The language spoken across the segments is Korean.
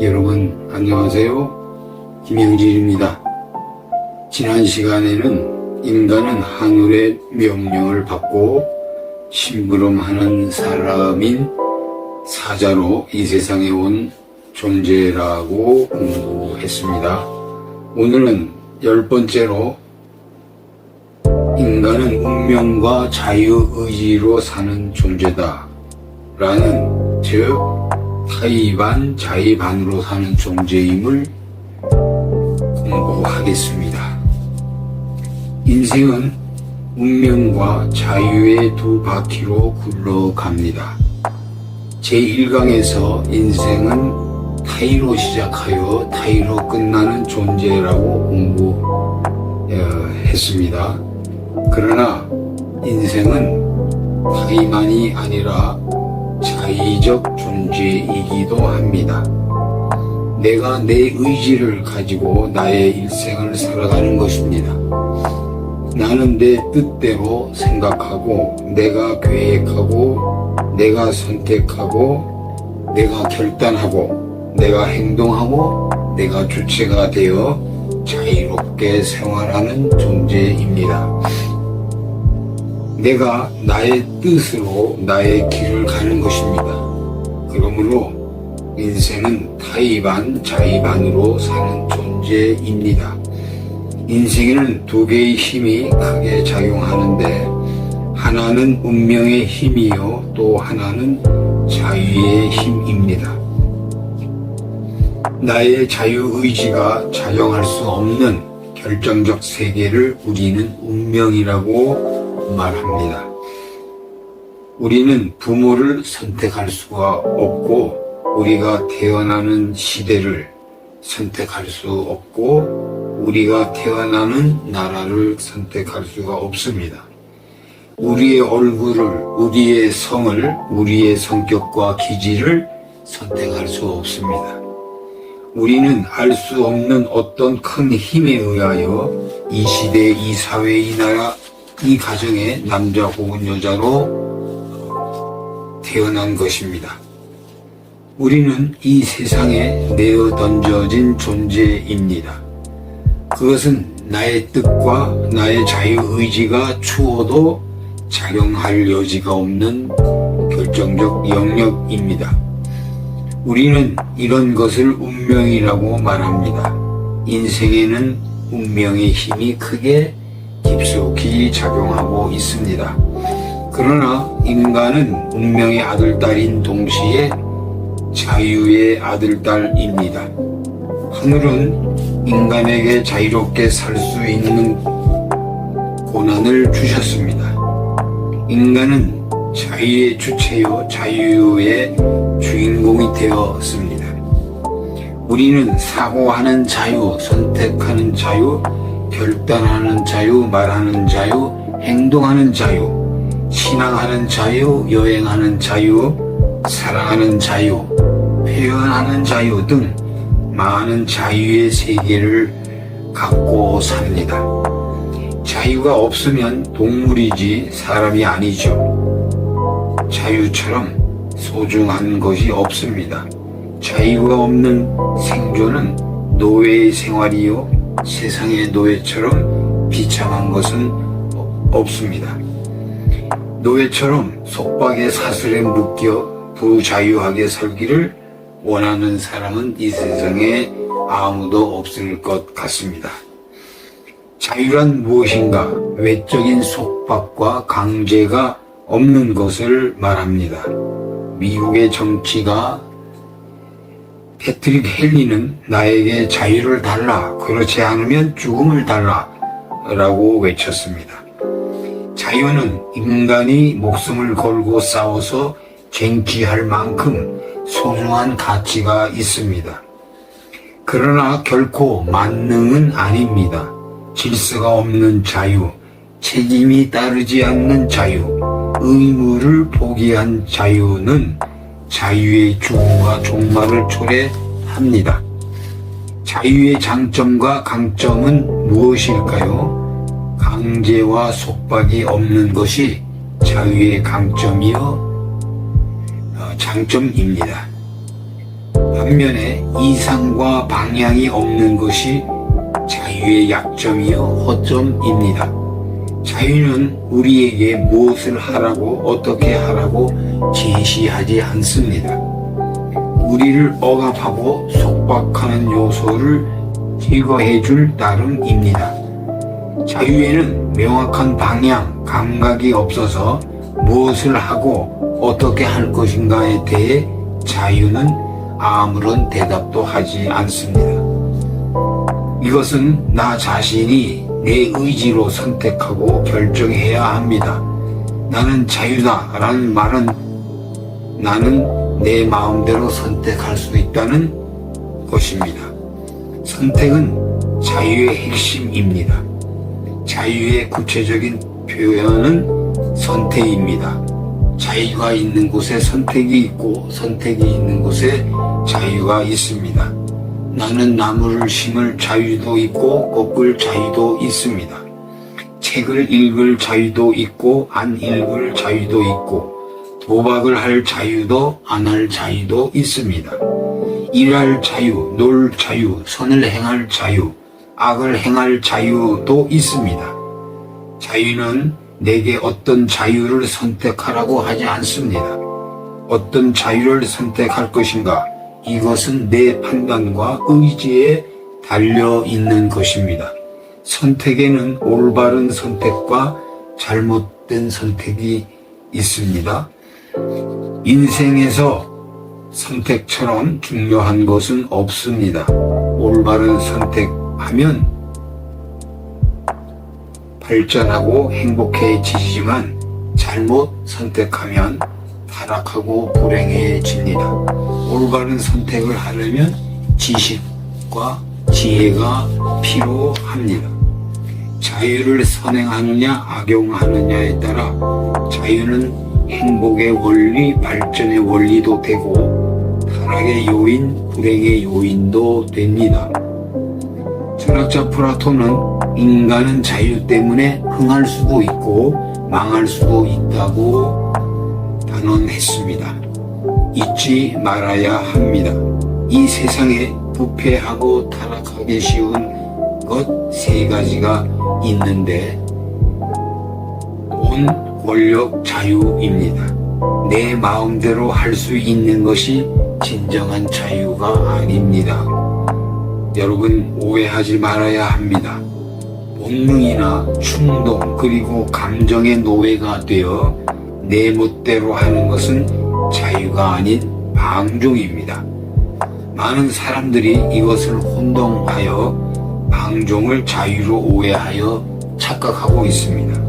여러분 안녕하세요. 김영진입니다. 지난 시간에는 인간은 하늘의 명령을 받고 심부름하는 사람인 사자로 이 세상에 온 존재라고 공부했습니다. 오늘은 열 번째로 인간은 운명과 자유의지로 사는 존재다. 라는, 즉, 타이반, 자의반으로 사는 존재임을 공부하겠습니다. 인생은 운명과 자유의 두 바퀴로 굴러갑니다. 제1강에서 인생은 타이로 시작하여 타이로 끝나는 존재라고 공부했습니다. 그러나 인생은 타이만이 아니라 자의적 존재이기도 합니다. 내가 내 의지를 가지고 나의 일생을 살아가는 것입니다. 나는 내 뜻대로 생각하고, 내가 계획하고, 내가 선택하고, 내가 결단하고, 내가 행동하고, 내가 주체가 되어 자유롭게 생활하는 존재입니다. 내가 나의 뜻으로 나의 길을 가는 것입니다. 그러므로 인생은 타이반, 자의반으로 사는 존재입니다. 인생에는 두 개의 힘이 크게 작용하는데 하나는 운명의 힘이요 또 하나는 자유의 힘입니다. 나의 자유의지가 작용할 수 없는 결정적 세계를 우리는 운명이라고 말합니다. 우리는 부모를 선택할 수가 없고 우리가 태어나는 시대를 선택할 수 없고 우리가 태어나는 나라를 선택할 수가 없습니다. 우리의 얼굴을, 우리의 성을, 우리의 성격과 기질을 선택할 수 없습니다. 우리는 알 수 없는 어떤 큰 힘에 의하여 이 시대, 이 사회, 이 나라, 이 가정의 남자 혹은 여자로 태어난 것입니다. 우리는 이 세상에 내어 던져진 존재입니다. 그것은 나의 뜻과 나의 자유의지가 추워도 작용할 여지가 없는 결정적 영역입니다. 우리는 이런 것을 운명이라고 말합니다. 인생에는 운명의 힘이 크게 깊숙이 작용하고 있습니다. 그러나 인간은 운명의 아들딸인 동시에 자유의 아들딸입니다. 하늘은 인간에게 자유롭게 살 수 있는 고난을 주셨습니다. 인간은 자유의 주체요, 자유의 주인공이 되었습니다. 우리는 사고하는 자유, 선택하는 자유, 결단하는 자유, 말하는 자유, 행동하는 자유, 신앙하는 자유, 여행하는 자유, 사랑하는 자유, 표현하는 자유 등 많은 자유의 세계를 갖고 삽니다. 자유가 없으면 동물이지 사람이 아니죠. 자유처럼 소중한 것이 없습니다. 자유가 없는 생존은 노예의 생활이요. 세상의 노예처럼 비참한 것은 없습니다. 노예처럼 속박의 사슬에 묶여 부자유하게 살기를 원하는 사람은 이 세상에 아무도 없을 것 같습니다. 자유란 무엇인가? 외적인 속박과 강제가 없는 것을 말합니다. 미국의 정치가 패트릭 헬리는 나에게 자유를 달라. 그렇지 않으면 죽음을 달라. 라고 외쳤습니다. 자유는 인간이 목숨을 걸고 싸워서 쟁취할 만큼 소중한 가치가 있습니다. 그러나 결코 만능은 아닙니다. 질서가 없는 자유, 책임이 따르지 않는 자유, 의무를 포기한 자유는 자유의 죽음과 종말을 초래합니다. 자유의 장점과 강점은 무엇일까요? 강제와 속박이 없는 것이 자유의 강점이요 어, 장점입니다. 반면에 이상과 방향이 없는 것이 자유의 약점이요 허점입니다. 자유는 우리에게 무엇을 하라고 어떻게 하라고 제시하지 않습니다. 우리를 억압하고 속박하는 요소를 제거해 줄 따름입니다. 자유에는 명확한 방향, 감각이 없어서 무엇을 하고 어떻게 할 것인가에 대해 자유는 아무런 대답도 하지 않습니다. 이것은 나 자신이 내 의지로 선택하고 결정해야 합니다. 나는 자유다 라는 말은 나는 내 마음대로 선택할 수 있다는 것입니다. 선택은 자유의 핵심입니다. 자유의 구체적인 표현은 선택입니다. 자유가 있는 곳에 선택이 있고 선택이 있는 곳에 자유가 있습니다. 나는 나무를 심을 자유도 있고 꺾을 자유도 있습니다. 책을 읽을 자유도 있고 안 읽을 자유도 있고 도박을 할 자유도 안 할 자유도 있습니다. 일할 자유, 놀 자유, 선을 행할 자유, 악을 행할 자유도 있습니다. 자유는 내게 어떤 자유를 선택하라고 하지 않습니다. 어떤 자유를 선택할 것인가? 이것은 내 판단과 의지에 달려 있는 것입니다. 선택에는 올바른 선택과 잘못된 선택이 있습니다. 인생에서 선택처럼 중요한 것은 없습니다. 올바른 선택하면 발전하고 행복해지지만 잘못 선택하면 타락하고 불행해집니다. 올바른 선택을 하려면 지식과 지혜가 필요합니다. 자유를 선행하느냐 악용하느냐에 따라 자유는 행복의 원리, 발전의 원리도 되고 타락의 요인, 불행의 요인도 됩니다. 철학자 플라톤은 인간은 자유 때문에 흥할 수도 있고 망할 수도 있다고 단언했습니다. 잊지 말아야 합니다. 이 세상에 부패하고 타락하기 쉬운 것 세 가지가 있는데 돈, 권력, 자유입니다. 내 마음대로 할 수 있는 것이 진정한 자유가 아닙니다. 여러분 오해하지 말아야 합니다. 본능이나 충동 그리고 감정의 노예가 되어 내 멋대로 하는 것은 자유가 아닌 방종입니다. 많은 사람들이 이것을 혼동하여 방종을 자유로 오해하여 착각하고 있습니다.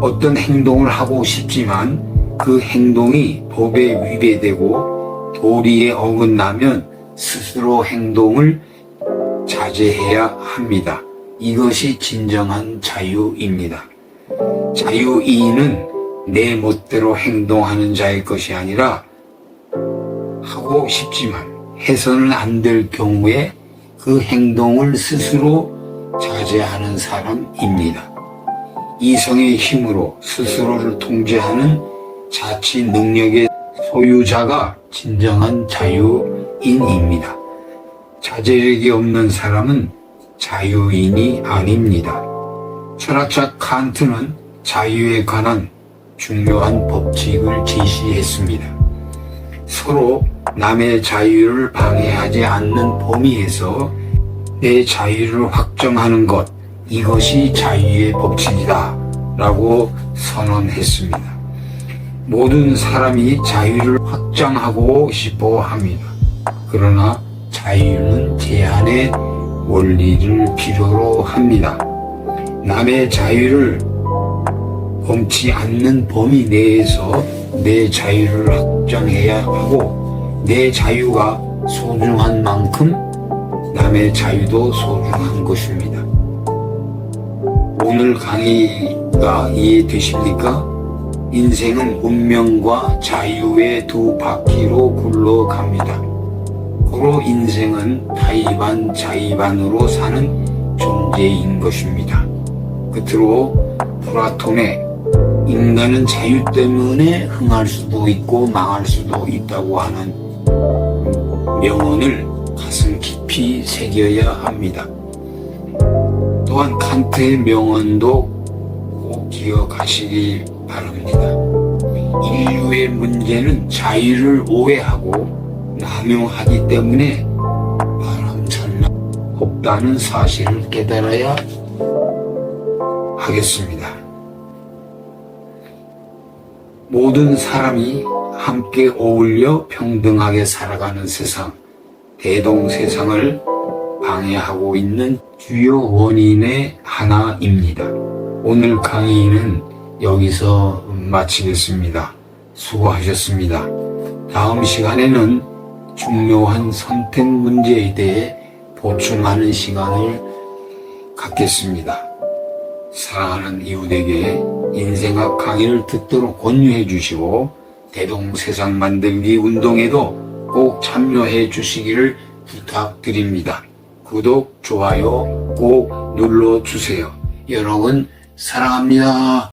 어떤 행동을 하고 싶지만 그 행동이 법에 위배되고 도리에 어긋나면 스스로 행동을 자제해야 합니다. 이것이 진정한 자유입니다. 자유이인은 내 멋대로 행동하는 자의 것이 아니라 하고 싶지만 해서는 안 될 경우에 그 행동을 스스로 자제하는 사람입니다. 이성의 힘으로 스스로를 통제하는 자치 능력의 소유자가 진정한 자유인입니다. 자제력이 없는 사람은 자유인이 아닙니다. 철학자 칸트는 자유에 관한 중요한 법칙을 제시했습니다. 서로 남의 자유를 방해하지 않는 범위에서 내 자유를 확정하는 것, 이것이 자유의 법칙이다. 라고 선언했습니다. 모든 사람이 자유를 확장하고 싶어 합니다. 그러나 자유는 제한의 원리를 필요로 합니다. 남의 자유를 범치 않는 범위 내에서 내 자유를 확장해야 하고 내 자유가 소중한 만큼 남의 자유도 소중한 것입니다. 오늘 강의가 이해되십니까? 인생은 운명과 자유의 두 바퀴로 굴러갑니다. 고로 인생은 타이반 자이반으로 사는 존재인 것입니다. 끝으로 플라톤의 인간은 자유 때문에 흥할 수도 있고 망할 수도 있다고 하는 명언을 가슴 깊이 새겨야 합니다. 또한 칸트의 명언도 꼭 기억하시기 바랍니다. 인류의 문제는 자유를 오해하고 남용하기 때문에 바람찬나 없다는 사실을 깨달아야 하겠습니다. 모든 사람이 함께 어울려 평등하게 살아가는 세상, 대동 세상을 방해하고 있는 주요 원인의 하나입니다. 오늘 강의는 여기서 마치겠습니다. 수고하셨습니다. 다음 시간에는 중요한 선택 문제에 대해 보충하는 시간을 갖겠습니다. 사랑하는 이웃에게 인생학 강의를 듣도록 권유해 주시고 대동세상 만들기 운동에도 꼭 참여해 주시기를 부탁드립니다. 구독, 좋아요 꼭 눌러 주세요. 여러분 사랑합니다.